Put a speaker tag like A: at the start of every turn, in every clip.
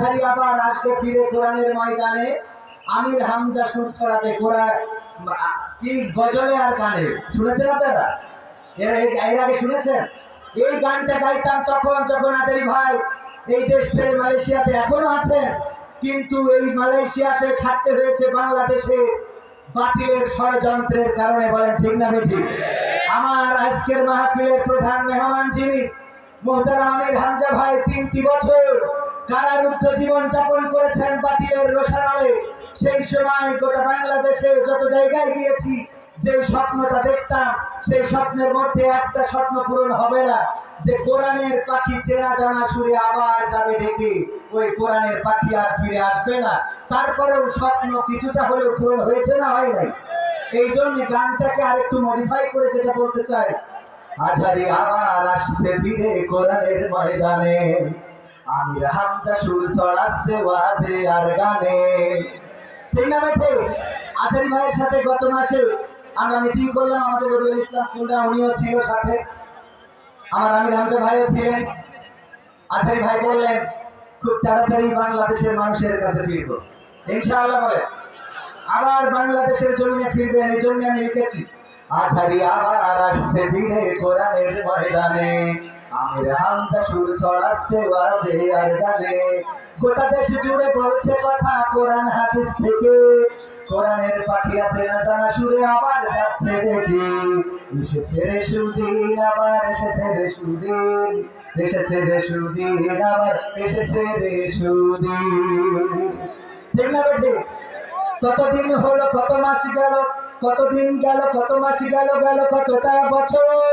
A: আজহারি আবার আসবে ফিরে কোরআনের ময়দানে। আমির হামজা সুর ছড়াবে কোরআন, কি গজলে আর গানে। শুনেছেন আপনারা? এর এর আগে শুনেছেন? এই গানটা গাইতাম তখন যখন আজারি ভাই এই দেশ ছেড়ে মালয়েশিয়াতে এখনও আছেন, কিন্তু এই মালয়েশিয়াতে থাকতে হয়েছে বাংলাদেশে বাতিলের ষড়যন্ত্রের কারণে, বলেন ঠিক না বেঠিক আমার আজকের মাহফিলের প্রধান মেহমান যিনি, মোহতারাম আমির হামজা ভাই, তিনটি বছর কারারুদ্ধ জীবন যাপন করেছেন বাতিলের রোশানলে। সেই সময় গোটা বাংলাদেশে যত জায়গায় গিয়েছি, যে স্বপ্নটা দেখতাম, সেই স্বপ্নের মধ্যে একটা স্বপ্ন পূরণ হবে না। যে কোরআনের পাখি চেনা জানা সুরে আবার যাবে ডেকে ওই কোরআনের পাখি আর ফিরে আসবে না। তারপরেও স্বপ্ন কিছুটা হলেও পূরণ হয়েছে না হয় নাই? এই জন্য গানটাকে আর একটু মডিফাই করে যেটা বলতে চাই। আঝারি আবার আসছে ধীরে কোরআনের ময়দানে। আমির হামজা সুর ছড়াচ্ছে ওয়াজে আর গানে। ঠিক না আচারি ভাইয়ের সাথে গত মাসে আমরা মিটিং করলাম, আমাদের রবিউল ইসলাম খুলনা, উনিও ছিল সাথে। আমার আমির হামজা ভাইও ছিলেন। আচারি ভাই বললেন, খুব তাড়াতাড়ি বাংলাদেশের মানুষের কাছে ফিরবো। ইনশাআল্লাহ বলে, আবার বাংলাদেশের জমিনে ফিরবেন, এই জন্য আমি লিখেছি আঝারি আবার আসছে ধীরে কোরআনের ময়দানে। আমির হামজা সুর ছড়াচ্ছে ওয়াজে আর গানে। গোটা দেশ জুড়ে বলছে কথা কোরআন হাদিস থেকে। কোরআনের পাখি আছে না জানা সুরে আবার যাচ্ছে দেখি। এসেছে রে সুদিন, আবার এসেছে রে সুদিন। এসেছে রে সুদিন, আবার এসেছে রে সুদিন। কতদিন হলো, কত মাস গেল, কতদিন গেল, কত মাস গেল গেল কতটা বছর?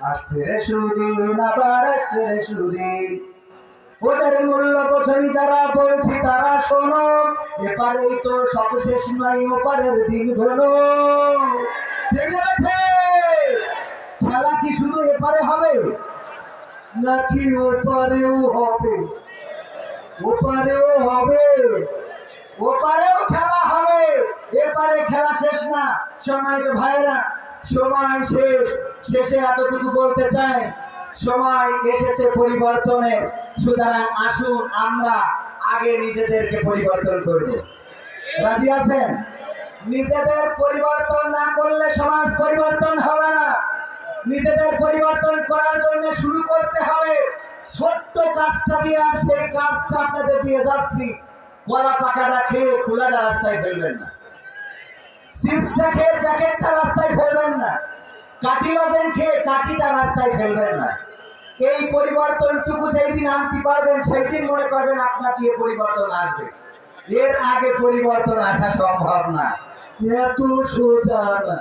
A: আসছে রে সুদিন আবার আসছে রে সুদিন ওদের মূল্য বোঝনি যারা বলছি তারা শোনো, এপারেই তো সব শেষ নয় ওপারের দিন ঘন? খেলা কি শুধু এপারে হবে? নাকি ওপারেও হবে? ওপারেও হবে। ওপারেও খেলা হবে। এপারে খেলা শেষ না, সম্মানিত ভাইয়েরা সময় শেষ, শেষে এতটুকু বলতে চাই, সময় এসেছে পরিবর্তনের। সুতরাং আসুন আমরা আগে নিজেদেরকে পরিবর্তন করব। রাজি আছেন? নিজেদের পরিবর্তন না করলে সমাজ পরিবর্তন হবে না। নিজেদের পরিবর্তন করার জন্য শুরু করতে হবে। ছোট্ট কাজটা দিয়ে আর সেই কাজটা আপনাদের দিয়ে যাচ্ছি। কলা পাকাটা খেয়ে খোলাটা রাস্তায় ফেলবেন না। কাঠি বাজেন খেয়ে কাঠিটা রাস্তায় ফেলবেন না। এই পরিবর্তনটুকু যেই দিন আনতে পারবেন সেই দিন মনে করবেন আপনার দিয়ে পরিবর্তন আসবে। এর আগে পরিবর্তন আসা সম্ভব না। এত সোজা না।